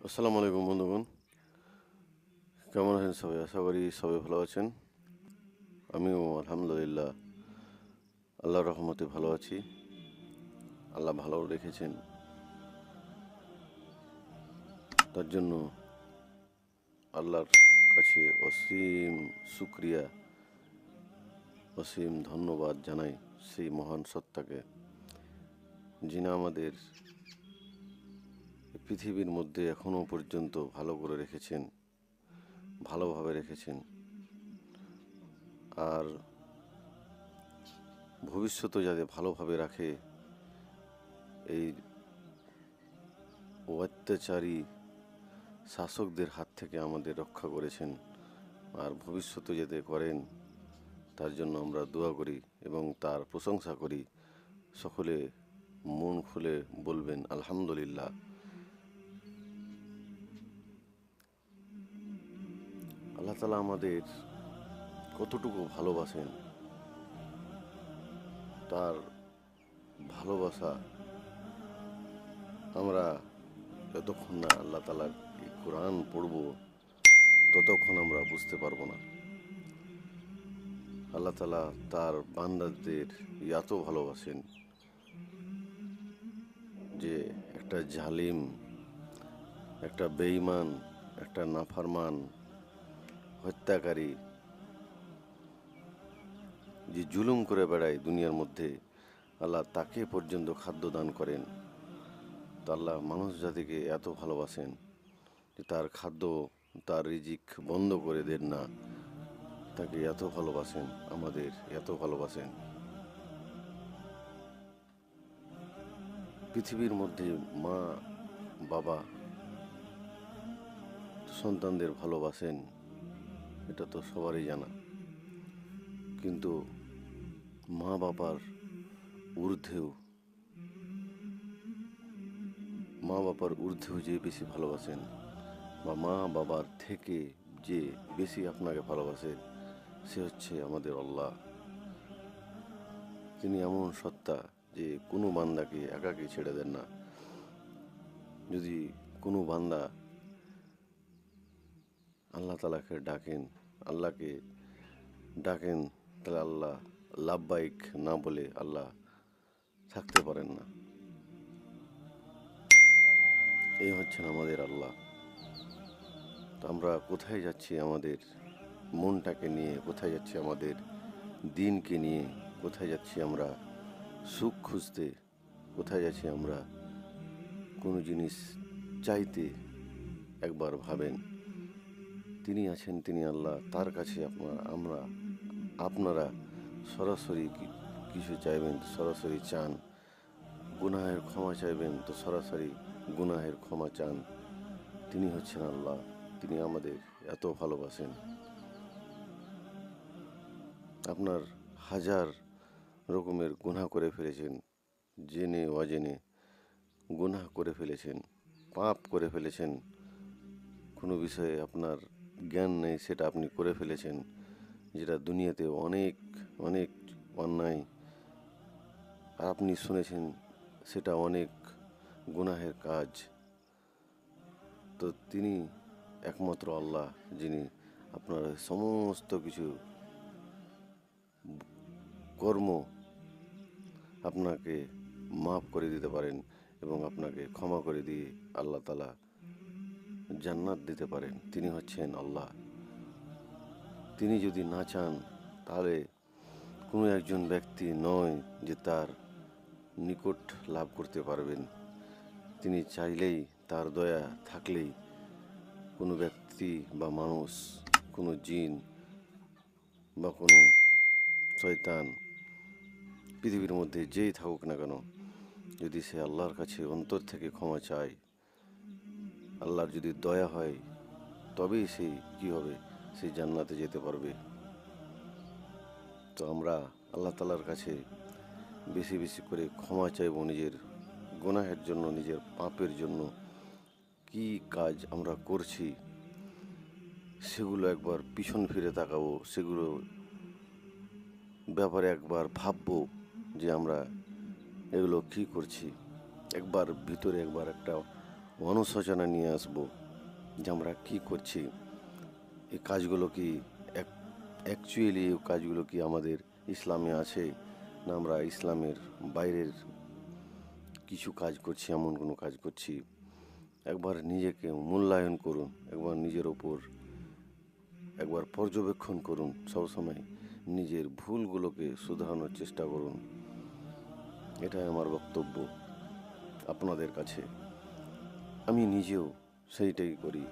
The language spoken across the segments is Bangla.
আসসালামু আলাইকুম বন্ধুগণ। কেমন আছেন সবাই? আশা করি সবাই ভালো আছেন। আমিও আলহামদুলিল্লাহ আল্লাহর রহমতে ভালো আছি। আল্লাহ ভালো রেখেছেন। তার জন্য আল্লাহর কাছে অসীম শুক্রিয়া, অসীম ধন্যবাদ জানাই সেই মহান সত্তাকে, যিনি আমাদের পৃথিবীর মধ্যে এখনও পর্যন্ত ভালো করে রেখেছেন, ভালোভাবে রেখেছেন। আর ভবিষ্যতে যাতে ভালোভাবে রাখে, এই অত্যাচারী শাসকদের হাত থেকে আমাদের রক্ষা করেছেন আর ভবিষ্যতে যাতে করেন, তার জন্য আমরা দোয়া করি এবং তার প্রশংসা করি। সকলে মন খুলে বলবেন, আলহামদুলিল্লাহ। আল্লাহ তালা আমাদের কতটুকু ভালোবাসেন, তার ভালোবাসা আমরা যতক্ষণ না আল্লাহ তালার কোরআন পড়ব, ততক্ষণ আমরা বুঝতে পারব না। আল্লাহ তালা তার বান্দাদের এত ভালোবাসেন যে একটা জালিম, একটা বেঈমান, একটা নাফারমান হত্যাকারী যে জুলুম করে বেড়ায় দুনিয়ার মধ্যে, আল্লাহ তাকে পর্যন্ত খাদ্য দান করেন। তো আল্লাহ মানুষ জাতিকে এত ভালোবাসেন যে তার খাদ্য, তার রিজিক বন্ধ করে দেন না। তাকে এত ভালোবাসেন, আমাদের এত ভালোবাসেন। পৃথিবীর মধ্যে মা, বাবা, সন্তানদের ভালোবাসেন। এটা তো সবারই জানা। কিন্তু মা বাবার ঊর্ধ্বেও, মা বাবার ঊর্ধ্বেও যে বেশি ভালোবাসেন, বা মা বাবার থেকে যে বেশি আপনাকে ভালোবাসে, সে হচ্ছে আমাদের আল্লাহ। তিনি এমন সত্তা যে কোনো বান্দাকে একাকে ছেড়ে দেন না। যদি কোনো বান্দা আল্লাহ তালাকে ডাকেন, আল্লাহকে ডাকেন, তাহলে আল্লাহ লাভবাইক না বলে আল্লাহ থাকতে পারেন না। এই হচ্ছেন আমাদের আল্লাহ। তো আমরা কোথায় যাচ্ছি আমাদের মনটাকে নিয়ে, কোথায় যাচ্ছি আমাদের দিনকে নিয়ে, কোথায় যাচ্ছি আমরা সুখ খুঁজতে, কোথায় যাচ্ছি আমরা কোনো জিনিস চাইতে একবার ভাবেন? তিনি আছেন তিনি আল্লাহ, তার কাছে আপনার, আমরা, আপনারা সরাসরি কিছু চাইবেন তো সরাসরি চান। গুনাহের ক্ষমা চাইবেন তো সরাসরি গুনাহের ক্ষমা চান। তিনি হচ্ছেন আল্লাহ, তিনি আমাদের এত ভালোবাসেন। আপনার হাজার রকমের গুনাহ করে ফেলেছেন, জেনে অজেনে গুনাহ করে ফেলেছেন, পাপ করে ফেলেছেন। কোনো বিষয়ে আপনার জ্ঞান নেই সেটা আপনি করে ফেলেছেন, যেটা দুনিয়াতে অনেক অনেক অন্যায়। আর আপনি শুনেছেন সেটা অনেক গুনাহের কাজ। তো তিনি একমাত্র আল্লাহ, যিনি আপনার সমস্ত কিছু কর্ম আপনাকে মাফ করে দিতে পারেন এবং আপনাকে ক্ষমা করে দিয়ে আল্লাহ তালা জান্নাত দিতে পারেন, তিনি হচ্ছেন আল্লাহ। তিনি যদি না চান, তাহলে কোনো একজন ব্যক্তি নয় যে তার নিকট লাভ করতে পারবেন। তিনি চাইলেই, তার দয়া থাকলেই কোনো ব্যক্তি বা মানুষ, কোনো জিন বা কোনো শয়তান পৃথিবীর মধ্যে যেই থাকুক না কেন, যদি সে আল্লাহর কাছে অন্তর থেকে ক্ষমা চায় আল্লাহর যদি দয়া হয়, তবেই সে কি হবে? সে জান্নাতে যেতে পারবে। তো আমরা আল্লাহ তালার কাছে বেশি বেশি করে ক্ষমা চাইব নিজের গুনাহের জন্য, নিজের পাপের জন্য। কি কাজ আমরা করছি, সেগুলো একবার পিছন ফিরে তাকাবো, সেগুলো ব্যাপারে একবার ভাববো যে আমরা এগুলো কি করছি। একবার ভিতরে একবার একটা অনুশোচনা নিয়ে আসব যে আমরা কী করছি। এই কাজগুলো কি অ্যাকচুয়ালি এই কাজগুলো কি আমাদের ইসলামে আছে না আমরা ইসলামের বাইরের কিছু কাজ করছি, এমন কোনো কাজ করছি? একবার নিজেকে মূল্যায়ন করুন, একবার নিজের ওপর একবার পর্যবেক্ষণ করুন, সবসময় নিজের ভুলগুলোকে শুধরানোর চেষ্টা করুন। এটাই আমার বক্তব্য আপনাদের কাছে। আমি নিজেও সেইটাই করি।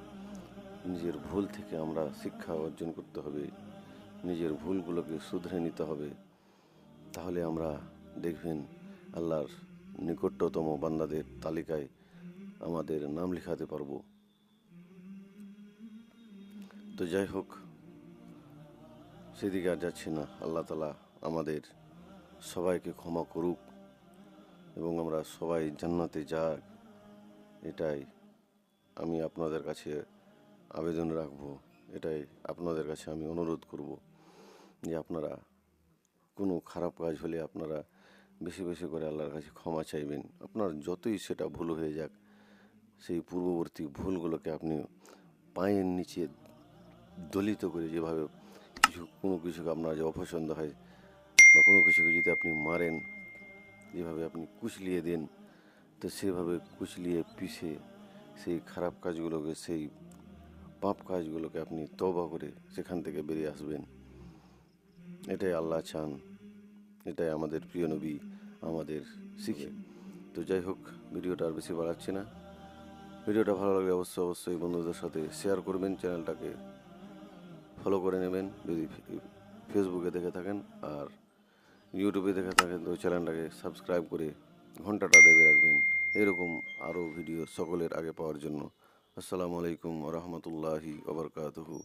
নিজের ভুল থেকে আমরা শিক্ষা অর্জন করতে হবে, নিজের ভুলগুলোকে শুধরে নিতে হবে। তাহলে আমরা দেখবেন আল্লাহর নিকটতম বান্দাদের তালিকায় আমাদের নাম লেখাতে পারব। তো যাই হোক, সেদিকে আর যাচ্ছি না। আল্লাহ তালা আমাদের সবাইকে ক্ষমা করুক এবং আমরা সবাই জান্নাতে যাক। এটাই আমি আপনাদের কাছে আবেদন রাখব, এটাই আপনাদের কাছে আমি অনুরোধ করব যে আপনারা কোনো খারাপ কাজ হলে আপনারা বেশি বেশি করে আল্লাহর কাছে ক্ষমা চাইবেন। আপনার যতই সেটা ভুল হয়ে যাক, সেই পূর্ববর্তী ভুলগুলোকে আপনি পায়ের নিচে দলিত করে যেভাবে কিছু, কোনো কিছুকে আপনার যে অপছন্দ হয় বা কোনো কিছুকে যদি আপনি মারেন, যেভাবে আপনি কুচলিয়ে দেন তো সেভাবে কুচলিয়ে পিষে সেই খারাপ কাজগুলোকে, সেই পাপ কাজগুলোকে আপনি তবা করে সেখান থেকে বেরিয়ে আসবেন। এটাই আল্লাহ চান। এটাই আমাদের প্রিয় নবী আমাদের শিখে। তো যাই হোক, ভিডিওটা আর বেশি বাড়াচ্ছি না। ভিডিওটা ভালো লাগলে অবশ্যই অবশ্যই বন্ধুদের সাথে শেয়ার করবেন, চ্যানেলটাকে ফলো করে নেবেন। যদি ফেসবুকে দেখে থাকেন আর ইউটিউবে দেখে থাকেন, তো চ্যানেলটাকে সাবস্ক্রাইব করে ঘন্টাটা দেবে রাখবেন। এরকম আরও ভিডিও সকলের আগে পাওয়ার জন্য। আসসালামু আলাইকুম রহমতুল্লাহি ওবরকাতহু